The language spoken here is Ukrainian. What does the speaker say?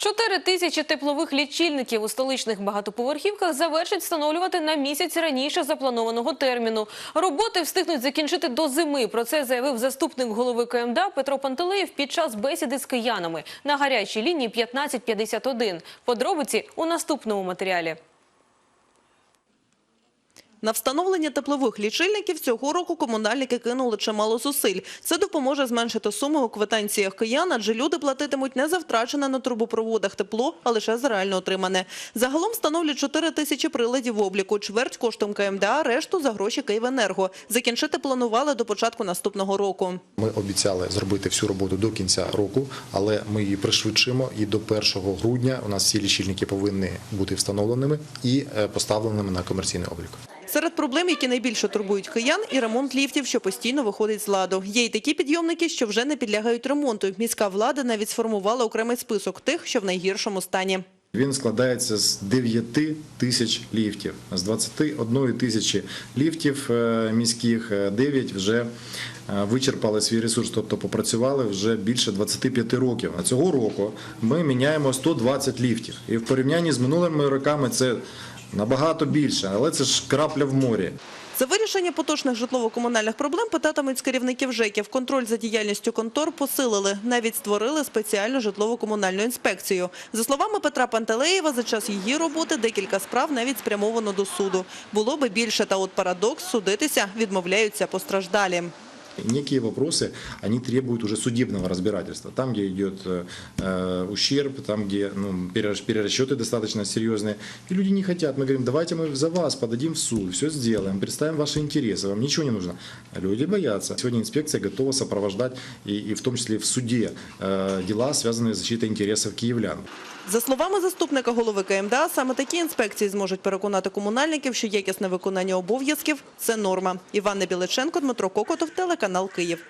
Чотири тисячі теплових лічильників у столичних багатоповерхівках завершать встановлювати на місяць раніше запланованого терміну. Роботи встигнуть закінчити до зими. Про це заявив заступник голови КМДА Петро Пантелеєв під час бесіди з киянами на гарячій лінії 1551. Подробиці у наступному матеріалі. На встановлення теплових лічильників цього року комунальники кинули чимало зусиль. Це допоможе зменшити суми у квитанціях киян, адже люди платитимуть не за втрачене на трубопроводах тепло, а лише за реально отримане. Загалом встановлять 4 тисячі приладів обліку, чверть коштом КМДА, решту за гроші Київенерго. Закінчити планували до початку наступного року. Ми обіцяли зробити всю роботу до кінця року, але ми її пришвидшимо. І до 1 грудня у нас всі лічильники повинні бути встановленими і е, поставленими на комерційний облік. Серед проблем, які найбільше турбують киян, і ремонт ліфтів, що постійно виходить з ладу. Є й такі підйомники, що вже не підлягають ремонту. Міська влада навіть сформувала окремий список тих, що в найгіршому стані. Він складається з 9 тисяч ліфтів. З 21 тисячі ліфтів е, міських е, 9 вже е, вичерпали свій ресурс, тобто попрацювали вже більше 25 років. А цього року ми міняємо 120 ліфтів. І в порівнянні з минулими роками це набагато більше, але це ж крапля в морі. За вирішення поточних житлово-комунальних проблем питатимуть з керівників ЖЕКів. Контроль за діяльністю контор посилили. Навіть створили спеціальну житлово-комунальну інспекцію. За словами Петра Пантелеєва, за час її роботи декілька справ навіть спрямовано до суду. Було би більше, та от парадокс – судитися відмовляються постраждалі Некие вопросы, они требуют уже судебного разбирательства. Там, где идет э, э, ущерб, там, где ну, перерас- перерасчеты достаточно серьезные. И люди не хотят. Мы говорим, давайте мы за вас подадим в суд, все сделаем, представим ваши интересы, вам ничего не нужно. А люди боятся. Сегодня инспекция готова сопровождать, и, и в том числе в суде, э, дела, связанные с защитой интересов киевлян. За словами заступника голови КМДА, саме такі інспекції зможуть переконати комунальників, що якісне виконання обов'язків – це норма. Іван Небіличенко, Дмитро Кокотов, телеканал «Київ».